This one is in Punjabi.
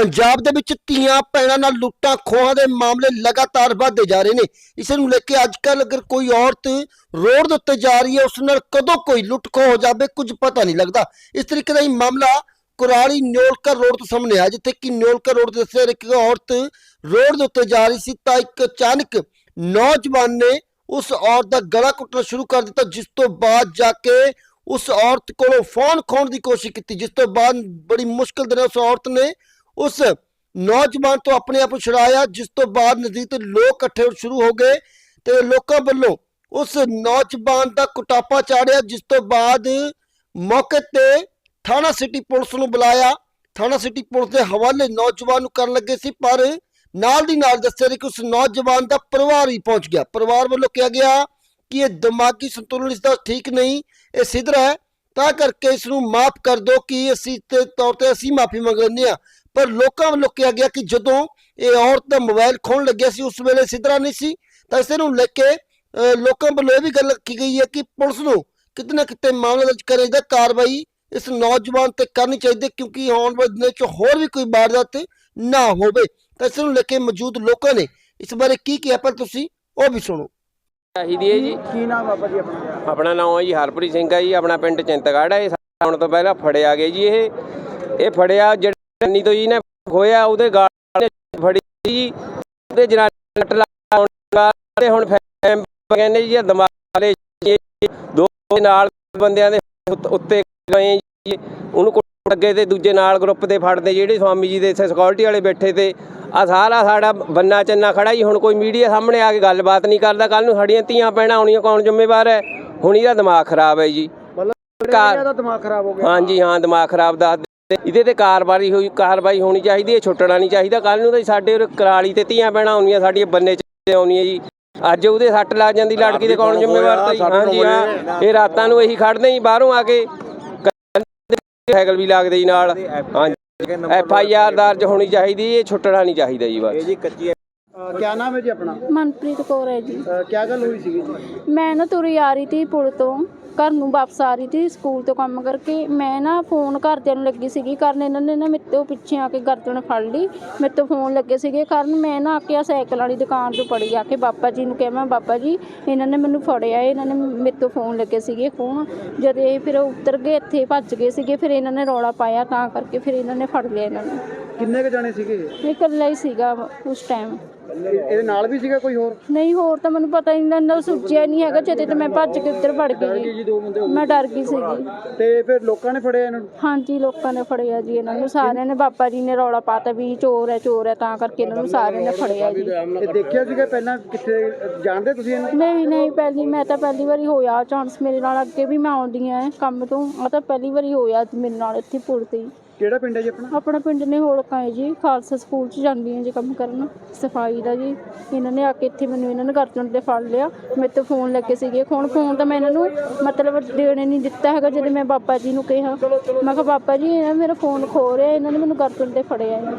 ਪੰਜਾਬ ਦੇ ਵਿੱਚ ਧੀਆਂ ਭੈਣਾਂ ਨਾਲ ਲੁੱਟਾਂ ਖੋਹਾਂ ਦੇ ਮਾਮਲੇ ਲਗਾਤਾਰ ਵਧਦੇ ਜਾ ਰਹੇ ਨੇ। ਇਸ ਨੂੰ ਲੈ ਕੇ ਅੱਜ ਕੱਲ ਅਗਰ ਕੋਈ ਔਰਤ ਰੋਡ ਦੇ ਉੱਤੇ ਜਾ ਰਹੀ ਹੈ, ਉਸ ਨਾਲ ਕਦੋਂ ਕੋਈ ਲੁੱਟ ਖੋਹ ਹੋ ਜਾਵੇ, ਕੁਝ ਪਤਾ ਨਹੀਂ ਲੱਗਦਾ। ਇਸ ਤਰੀਕੇ ਦਾ ਹੀ ਮਾਮਲਾ ਕੁਰਾਲੀ ਨਿਓਲਕਰ ਰੋਡ ਤੋਂ ਸਾਹਮਣੇ ਆਇਆ, ਜਿੱਥੇ ਕਿ ਨਿਓਲਕਰ ਰੋਡ ਦੇ ਉੱਤੇ ਇੱਕ ਔਰਤ ਰੋਡ ਦੇ ਉੱਤੇ ਜਾ ਰਹੀ ਸੀ, ਤਾਂ ਇੱਕ ਅਚਾਨਕ ਨੌਜਵਾਨ ਨੇ ਉਸ ਔਰਤ ਦਾ ਗਲਾ ਕੁੱਟਣਾ ਸ਼ੁਰੂ ਕਰ ਦਿੱਤਾ, ਜਿਸ ਤੋਂ ਬਾਅਦ ਜਾ ਕੇ ਉਸ ਔਰਤ ਕੋਲੋਂ ਫੋਨ ਖੋਣ ਦੀ ਕੋਸ਼ਿਸ਼ ਕੀਤੀ, ਜਿਸ ਤੋਂ ਬਾਅਦ ਬੜੀ ਮੁਸ਼ਕਲ ਦੇ ਨਾਲ ਉਸ ਔਰਤ ਨੇ ਉਸ ਨੌਜਵਾਨ ਤੋਂ ਆਪਣੇ ਆਪ ਨੂੰ ਛੁਡਾਇਆ, ਜਿਸ ਤੋਂ ਬਾਅਦ ਨਜ਼ਦੀਕ ਤੇ ਲੋਕ ਇਕੱਠੇ ਹੋਣ ਸ਼ੁਰੂ ਹੋ ਗਏ ਤੇ ਲੋਕਾਂ ਵੱਲੋਂ ਉਸ ਨੌਜਵਾਨ ਦਾ ਕੁਟਾਪਾ ਚਾੜਿਆ, ਜਿਸ ਤੋਂ ਬਾਅਦ ਮੌਕੇ ਤੇ ਥਾਣਾ ਸਿਟੀ ਪੁਲਿਸ ਨੂੰ ਬੁਲਾਇਆ। ਥਾਣਾ ਸਿਟੀ ਪੁਲਿਸ ਦੇ ਹਵਾਲੇ ਨੌਜਵਾਨ ਨੂੰ ਕਰਨ ਲੱਗੇ ਸੀ, ਪਰ ਨਾਲ ਦੀ ਨਾਲ ਦੱਸਿਆ ਰਿਹਾ ਕਿ ਉਸ ਨੌਜਵਾਨ ਦਾ ਪਰਿਵਾਰ ਹੀ ਪਹੁੰਚ ਗਿਆ। ਪਰਿਵਾਰ ਵੱਲੋਂ ਕਿਹਾ ਗਿਆ ਕਿ ਇਹ ਦਿਮਾਗੀ ਸੰਤੁਲਨ ਇਸ ਦਾ ਠੀਕ ਨਹੀਂ, ਇਹ ਸਿਧਰਾ ਹੈ। ਤਾਂ ਕਰਕੇ ਇਸ ਨੂੰ ਮਾਫ ਕਰ ਦਿਓ ਕਿ ਅਸੀਂ ਤੇ ਤੌਰ ਤੇ ਅਸੀਂ ਮਾਫੀ ਮੰਗ ਲੈਂਦੇ ਹਾਂ। ਪਰ ਲੋਕਾਂ ਵੱਲੋਂ ਕਿਹਾ ਗਿਆ ਕਿ ਜਦੋਂ ਇਹ ਔਰਤ ਦਾ ਮੋਬਾਈਲ ਖੋਣ ਲੱਗਿਆ ਸੀ ਉਸ ਵੇਲੇ ਸਿੱਧਰਾ ਨਹੀਂ ਸੀ। ਤਾਂ ਇਸੇ ਨੂੰ ਲੈ ਕੇ ਲੋਕਾਂ ਵੱਲੋਂ ਇਹ ਵੀ ਗੱਲ ਕੀ ਗਈ ਹੈ ਕਿ ਪੁਲਿਸ ਨੂੰ ਕਿਤੇ ਨਾ ਕਿਤੇ ਮਾਮਲਾ ਦਰਜ ਕਰੇ ਦਾ ਕਾਰਵਾਈ ਇਸ ਨੌਜਵਾਨ ਤੇ ਕਰਨੀ ਚਾਹੀਦੀ ਕਿਉਂਕਿ ਆਉਣ ਵਾਲੇ ਦਿਨਾਂ 'ਚ ਹੋਰ ਵੀ ਕੋਈ ਵਾਰਦਾਤ ਨਾ ਹੋਵੇ। ਤਾਂ ਇਸ ਨੂੰ ਲੈ ਕੇ ਮੌਜੂਦ ਲੋਕਾਂ ਨੇ ਇਸ ਬਾਰੇ ਕੀ ਕਿਹਾ ਪਰ ਤੁਸੀਂ ਉਹ ਵੀ ਸੁਣੋ। ਚਾਹੀਦੀ ਹੈ ਜੀ। ਕੀ ਨਾਮ ਬਾਬਾ ਜੀ ਆਪਣਾ? ਆਪਣਾ ਨਾਮ ਹੈ ਜੀ ਹਰਪ੍ਰੀਤ ਸਿੰਘ ਹੈ ਜੀ ਆਪਣਾ ਪਿੰਡ ਚਿੰਤਗੜ੍ਹ ਹੈ। ਇਹ ਆਉਣ ਤੋਂ ਪਹਿਲਾਂ ਫੜਿਆ ਗਿਆ ਜੀ ਇਹ। ਇਹ ਫੜਿਆ ਜਰਨੀ ਤੋਂ ਜੀ ਨੇ ਹੋਇਆ ਉਹਦੇ ਗਾਲ ਫੜੀ ਜੀ ਉਹਦੇ ਜਨਾਨੀ ਨੱਟ ਲਾਉਣ ਤੇ ਹੁਣ ਫੈਮ ਕਹਿੰਦੇ ਜੀ ਇਹ ਦਿਮਾਗ ਵਾਲੇ ਜੀ ਦੋ ਨਾਲ ਬੰਦਿਆਂ ਦੇ ਉੱਤ- ਗਏ ਜੀ ਉਹਨੂੰ ਕੁੱਟ ਅੱਗੇ ਤੇ ਦੂਜੇ ਨਾਲ ਗਰੁੱਪ ਦੇ ਫੜਦੇ ਜਿਹੜੇ ਸਵਾਮੀ ਜੀ ਦੇ ਇੱਥੇ ਸਿਕਿਉਰਿਟੀ ਵਾਲੇ ਬੈਠੇ ਤੇ ਆ ਸਾਰਾ ਸਾਡਾ ਬੰਨਾ ਚੰਨਾ ਖੜਾ ਜੀ ਹੁਣ ਕੋਈ ਮੀਡੀਆ ਸਾਹਮਣੇ ਆ ਕੇ ਗੱਲਬਾਤ ਨਹੀਂ ਕਰਦਾ ਕੱਲ ਨੂੰ ਸਾਡੀਆਂ ਧੀਆਂ ਪੈਣਾ ਆਉਣੀਆਂ ਕੌਣ ਜ਼ਿੰਮੇਵਾਰ ਹੈ? ਹੁਣ ਇਹਦਾ ਦਿਮਾਗ ਖਰਾਬ ਹੈ ਜੀ। ਮਤਲਬ ਇਹਦਾ ਦਿਮਾਗ ਖਰਾਬ ਹੋ ਗਿਆ। ਹਾਂਜੀ ਹਾਂ ਦਿਮਾਗ ਖਰਾਬ ਦਾ ਇਹਦੇ ਤੇ ਕਾਰਵਾਈ ਹੋਈ ਕਾਰਵਾਈ ਹੋਣੀ ਚਾਹੀਦੀ ਹੈ ਛੁੱਟਣਾ ਨਹੀਂ ਚਾਹੀਦਾ। ਕੱਲ ਨੂੰ ਤਾਂ ਸਾਡੇ ਉਰੇ ਕਰਾਲੀ ਤੇ ਧੀਆਂ ਪੈਣਾ ਆਉਣੀਆਂ ਸਾਡੀਆਂ ਬੰਨੇ ਚ ਆਉਣੀਆਂ ਜੀ। ਅੱਜ ਉਹਦੇ ਸੱਟ ਲੱਗ ਜਾਂਦੀ ਲੜਕੀ ਦੇ ਕੌਣ ਜ਼ਿੰਮੇਵਾਰ ਤਾਂ ਜੀ? ਹਾਂਜੀ ਹਾਂ ਇਹ ਰਾਤਾਂ ਨੂੰ ਇਹੀ ਖੜਦੇ ਜੀ ਬਾਹਰੋਂ ਆ ਕੇ ਸਾਈਕਲ ਵੀ ਲੱਗਦੇ ਜੀ ਨਾਲ। ਹਾਂਜੀ ਐਫ ਆਈ ਆਰ ਦਰਜ ਹੋਣੀ ਚਾਹੀਦੀ ਇਹ ਛੁੱਟਣਾ ਨਹੀਂ ਚਾਹੀਦਾ ਜੀ ਬਸ। ਕਿਆ ਨਾਮ ਹੈ ਜੀ ਆਪਣਾ? ਮਨਪ੍ਰੀਤ ਕੌਰ ਹੈ ਜੀ। ਕਿਆ ਗੱਲ ਹੋਈ ਸੀਗੀ ਜੀ? ਮੈਂ ਨਾ ਤੁਰੀ ਆ ਰਹੀ ਤੀ ਪੁਲ ਤੋਂ। ਘਰ ਨੂੰ ਵਾਪਸ ਆ ਰਹੀ ਸੀ, ਸਕੂਲ ਤੋਂ ਕੰਮ ਕਰਕੇ। ਮੈਂ ਨਾ ਫੋਨ ਘਰਦਿਆਂ ਨੂੰ ਲੱਗੀ ਸੀਗੀ, ਕਰਨ ਇਹਨਾਂ ਨੇ ਨਾ ਮੇਰੇ ਤੋਂ ਪਿੱਛੇ ਆ ਕੇ ਗਰਦਨ ਫੜ ਲਈ। ਮੇਰੇ ਤੋਂ ਫੋਨ ਲੱਗੇ ਸੀਗੇ, ਕਰਨ ਮੈਂ ਨਾ ਆ ਕੇ ਆ ਸਾਈਕਲ ਵਾਲੀ ਦੁਕਾਨ ਤੋਂ ਪੜੀ ਆ ਕੇ। ਬਾਬਾ ਜੀ ਨੂੰ ਕਿਹਾ, ਮੈਂ ਬਾਬਾ ਜੀ, ਇਹਨਾਂ ਨੇ ਮੈਨੂੰ ਫੜਿਆ ਇਹਨਾਂ ਨੇ ਮੇਰੇ ਤੋਂ ਫੋਨ ਲੱਗੇ ਸੀਗੇ ਫੋਨ ਜਦ ਇਹ ਫਿਰ ਉਤਰ ਗਏ, ਇੱਥੇ ਭੱਜ ਗਏ ਸੀਗੇ, ਫਿਰ ਇਹਨਾਂ ਨੇ ਰੌਲਾ ਪਾਇਆ, ਤਾਂ ਕਰਕੇ ਫਿਰ ਇਹਨਾਂ ਨੇ ਫੜ ਲਿਆ ਇਹਨਾਂ ਨੂੰ। ਕਿੰਨੇ ਕ ਜਾਣੇ ਸੀਗੇ ਇਹ? ਇਹ ਇਕੱਲਾ ਹੀ ਸੀਗਾ ਉਸ ਟਾਈਮ ਇਹਦੇ ਨਾਲ ਵੀ ਸੀਗਾ ਕੋਈ ਹੋਰ? ਨਹੀਂ ਹੋਰ ਤਾਂ ਮੈਨੂੰ ਪਤਾ ਹੀ ਨਹੀਂ ਨਾ ਸੁੱਜਿਆ ਨਹੀਂ ਹੈਗਾ ਜਦੇ ਤੇ ਮੈਂ ਭੱਜ ਕੇ ਉੱਧਰ ਵੜ ਗਈ ਮੈਂ ਡਰ ਗਈ ਸੀਗੀ। ਤੇ ਫਿਰ ਲੋਕਾਂ ਨੇ ਫੜਿਆ ਇਹਨਾਂ? ਨੂੰ ਹਾਂਜੀ ਲੋਕਾਂ ਨੇ ਫੜਿਆ ਜੀ ਇਹਨਾਂ ਨੂੰ। ਸਾਰਿਆਂ ਨੇ ਬਾਬਾ ਜੀ ਨੇ ਰੌਲਾ ਪਾਤਾ ਵੀ ਚੋਰ ਹੈ ਚੋਰ ਹੈ ਤਾਂ ਕਰਕੇ ਇਹਨਾਂ ਨੂੰ ਸਾਰਿਆਂ ਨੇ ਫੜਿਆ ਜੀ। ਇਹ ਦੇਖਿਆ ਸੀਗਾ ਪਹਿਲਾਂ ਕਿੱਥੇ ਜਾਣਦੇ ਤੁਸੀਂ ਇਹਨੂੰ? ਨਹੀਂ ਨਹੀਂ ਪਹਿਲੀ ਮੈਂ ਤਾਂ ਪਹਿਲੀ ਵਾਰੀ ਹੋਇਆ ਚਾਂਸ ਮੇਰੇ ਨਾਲ ਅੱਗੇ ਵੀ ਮੈਂ ਆਉਂਦੀ ਆ ਕੰਮ ਤੋਂ। ਆ ਤਾਂ ਪਹਿਲੀ ਵਾਰੀ ਹੋਇਆ ਮੇਰੇ ਨਾਲ ਇੱਥੇ ਪੁਲ ਤੇ ਹੀ। ਕਿਹੜਾ ਪਿੰਡ ਹੈ ਜੀ ਆਪਣਾ? ਆਪਣਾ ਪਿੰਡ ਨੇ ਹੋਲਕਾ ਹੈ ਜੀ, ਖਾਲਸਾ ਸਕੂਲ 'ਚ ਜਾਂਦੀ ਹਾਂ ਜੀ ਕੰਮ ਕਰਨ। ਸਫ਼ਾਈ ਦਾ ਜੀ, ਇਹਨਾਂ ਨੇ ਆ ਕੇ ਇੱਥੇ ਮੈਨੂੰ ਇਹਨਾਂ ਨੇ ਗਰਦਨ ਤੇ ਫੜ ਲਿਆ। ਮੇਰੇ ਤੋਂ ਫੋਨ ਲੈ ਕੇ ਸੀਗੇ। ਹੁਣ ਫੋਨ ਤਾਂ ਮੈਂ ਇਹਨਾਂ ਨੂੰ ਮਤਲਬ ਦੇਣੇ ਨਹੀਂ ਦਿੱਤਾ ਹੈਗਾ, ਜਦੋਂ ਮੈਂ ਬਾਬਾ ਜੀ ਨੂੰ ਕਿਹਾ। ਮੈਂ ਕਿਹਾ, ਬਾਬਾ ਜੀ, ਇਹ ਮੇਰਾ ਫੋਨ ਖੋ ਰਿਹਾ, ਇਹਨਾਂ ਨੇ ਮੈਨੂੰ ਗਰਦਨ ਤੇ ਫੜਿਆ ਹੈ।